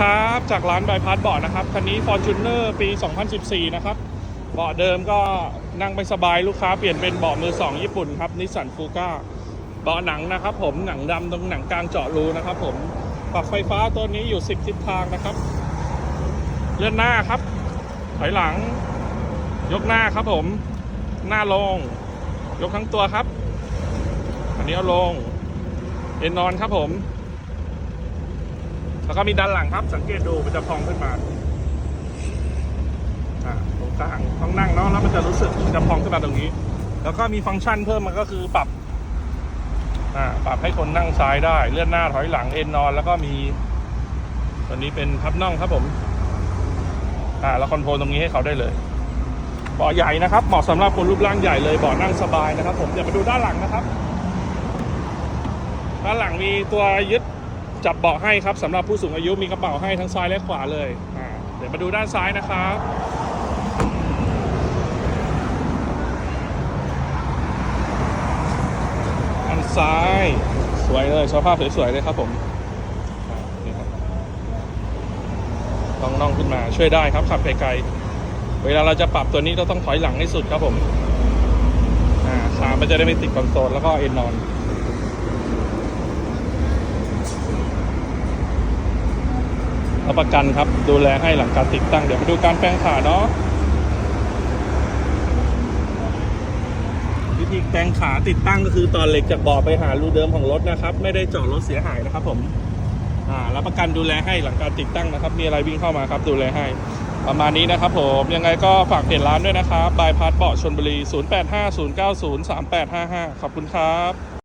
ครับจากร้านบายพาสเบาะนะครับคันนี้ Fortuner ปี 2014 นะครับเบาะเดิมก็นั่งไม่สบายลูกค้าเปลี่ยนเป็นเบาะมือ 2 ญี่ปุ่นครับนิสสันฟูก้าเบาะหนังนะครับผมหนังดำตรงหนังกลางเจาะรูนะครับผมปรับไฟฟ้าตัวนี้อยู่ 10 ทิศทางนะครับเลื่อนหน้าครับ ถอยหลัง ยกหน้าครับผม หน้าลง ยกทั้งตัวครับ อันนี้เอาลงเอ็นนอนครับผม แล้วก็มีด้านหลังครับ สังเกตดูมันจะพองขึ้นมาอ่าตรงกลางต้องนั่งเนาะแล้วมันจะรู้สึกมันจะพองขึ้นมาตรงนี้ แล้วก็มีฟังก์ชันเพิ่มมันก็คือปรับอ่าปรับให้คนนั่งซ้ายได้ เลื่อนหน้าถอยหลังเอ็นนอน แล้วก็มีตัวนี้เป็นพับน่องครับผมอ่าแล้วคอนโทรลตรงนี้ให้เขาได้เลยเบาะใหญ่นะครับเหมาะสำหรับคนรูปร่างใหญ่เลยเบาะนั่งสบายนะครับ ผมเดี๋ยวมาดูด้านหลังนะครับ ด้านหลังมีตัวยึด จับเบาะให้ครับสำหรับผู้สูงอายุมีกระเป๋าให้ทั้งซ้ายและขวาเลยอ่าเดี๋ยวมาดูด้านซ้ายนะครับด้านซ้ายสวยเลยสภาพสวยๆเลยครับผมนี่ครับต้องน่องขึ้นมาช่วยได้ครับขับไกลๆเวลาเราจะปรับตัวนี้เราต้องถอยหลังให้สุดครับผมอ่าขามันจะได้ไม่ติดคอนโซลแล้วก็เอ็นนอน รับประกันครับ ดูแลให้หลังการติดตั้ง เดี๋ยวไปดูการแปลงขาเนาะวิธีแปลงขาติดตั้งก็คือตอนเหล็กจากเบาะไปหารูเดิมของรถนะครับ ไม่ได้เจาะรถเสียหายนะครับ ผมอ่ารับประกันดูแลให้หลังการติดตั้งนะครับ มีอะไรวิ่งเข้ามาครับ ดูแลให้ ประมาณนี้นะครับ ผมยังไงก็ฝากเพจร้านด้วยนะครับบายพาสเบาะชนบุรี 0850903855 ขอบคุณครับ